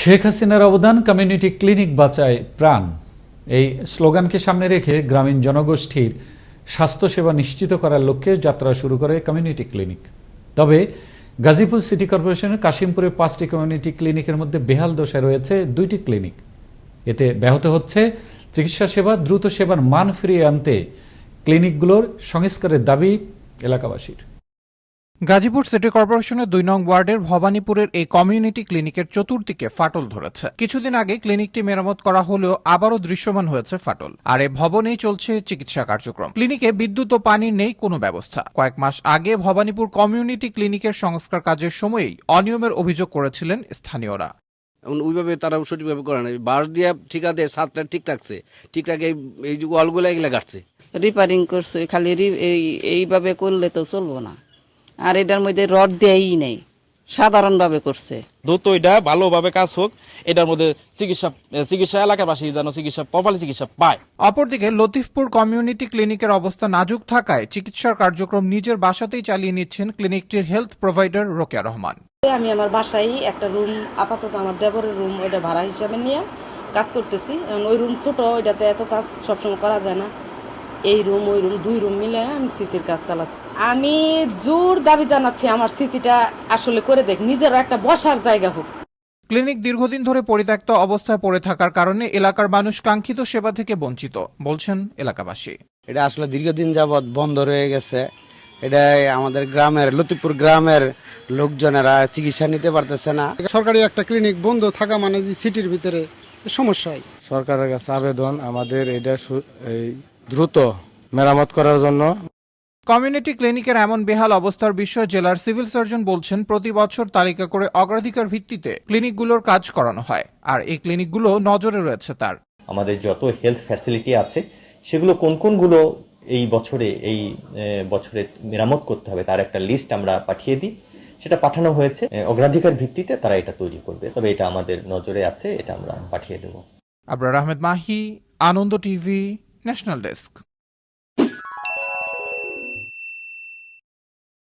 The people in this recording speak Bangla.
শেখ হাসিনার অবদান কমিউনিটি ক্লিনিক বাঁচায় প্রাণ। এই স্লোগানকে সামনে রেখে গ্রামীণ জনগোষ্ঠীর স্বাস্থ্যসেবা নিশ্চিত করার লক্ষ্যে যাত্রা শুরু করে কমিউনিটি ক্লিনিক। তবে গাজীপুর সিটি কর্পোরেশনের কাশিমপুরে পাঁচটি কমিউনিটি ক্লিনিকের মধ্যে বেহাল দশায় রয়েছে দুইটি ক্লিনিক। এতে ব্যাহত হচ্ছে চিকিৎসা সেবা, দ্রুত সেবার মান ফিরিয়ে আনতে ক্লিনিকগুলোর সংস্কারের দাবি এলাকাবাসীর। গাজীপুর সিটি কর্পোরেশনের দুই নং ওয়ার্ডের ভবানীপুরের এই কমিউনিটি ক্লিনিকের চতুর্দিকে ফাটল ধরেছে। কিছুদিন আগে ক্লিনিকটি মেরামত করা হলেও আবারও দৃশ্যমান হয়েছে ফাটল। আর এ ভবনেই চলছে চিকিৎসা কার্যক্রম। ক্লিনিকে বিদ্যুৎ ও পানির নেই কোনো ব্যবস্থা। কয়েক মাস আগে ভবানীপুর কমিউনিটি ক্লিনিকের সংস্কার কাজের সময়েই অনিয়মের অভিযোগ করেছিলেন স্থানীয়রা। এখন ওইভাবে তারা সঠিকভাবে করে না বাঁশ দিয়ে ঠিকা দিয়ে সাতটা ঠিক রাখছে। ঠিক রাখে এই- ওয়ালগুলো এগুলা কাটছে রিপেয়ারিং করছে। খালি এই এইভাবে করলে তো চলবো না। আর এটার মধ্যে রড দেয়ই নেই। সাধারণভাবে করছে। দ্রুত এটা ভালোভাবে কাজ হোক এটার মধ্যে চিকিৎসা চিকিৎসা এলাকাবাসী যেন চিকিৎসা প্রপারলি চিকিৎসা পায়। অপরদিকে লতিফপুর কমিউনিটি ক্লিনিকের অবস্থা নাজুক থাকায় চিকিৎসার কার্যক্রম নিজের বাসাতেই চালিয়ে নিচ্ছেন ক্লিনিকটির হেলথ প্রোভাইডার রোকেয়া রহমান। আমি আমার বাসায় একটা রুম আপাতত আমার দেবরের রুম ওইটা ভাড়া হিসাবে নিয়ে কাজ করতেছি। ওই রুম ছোট ওইটাতে এত কাজ সবসময় করা যায় না। এই রুম ওই রুম দুই রুম মিলে আমি সিসির কাজ চালাচ্ছি। আমি জোর দাবি জানাচ্ছি আমার সিসিটা আসলে করে দেখ নিজেরও একটা বসার জায়গা হোক। ক্লিনিক দীর্ঘদিন ধরে পরিত্যক্ত অবস্থায় পড়ে থাকার কারণে এলাকার মানুষ কাঙ্ক্ষিত সেবা থেকে বঞ্চিত বলছেন এলাকাবাসী। এটা আসলে দীর্ঘদিন যাবৎ বন্ধ রয়ে গেছে। এটা আমাদের গ্রামের লতিপুর গ্রামের লোকজনেরা চিকিৎসা নিতে পারতেছে না। সরকারি একটা ক্লিনিক বন্ধ থাকা মানে যে সিটির ভিতরে সমস্যা হয়। সরকারের কাছে আবেদন আমাদের এটা এই দ্রুত মেরামত করার জন্য। কমিউনিটি ক্লিনিকের এমন বেহাল অবস্থার বিষয়ে জেলার সিভিল সার্জন বলছেন প্রতি বছর তালিকা করে অগ্রাধিকার ভিত্তিতে ক্লিনিকগুলোর কাজ করানো হয়। আর এই ক্লিনিকগুলো নজরে রয়েছে তার। আমাদের যত হেলথ ফ্যাসিলিটি আছে সেগুলো কোন কোনগুলো এই বছরে এই বছরে মেরামত করতে হবে তার একটা লিস্ট আমরা পাঠিয়ে দিই। সেটা পাঠানো হয়েছে। অগ্রাধিকার ভিত্তিতে তারা এটা তৈরি করবে। তবে এটা আমাদের নজরে আছে এটা আমরা পাঠিয়ে দেবো। Abrar Ahmed Mahi Ananda TV national desk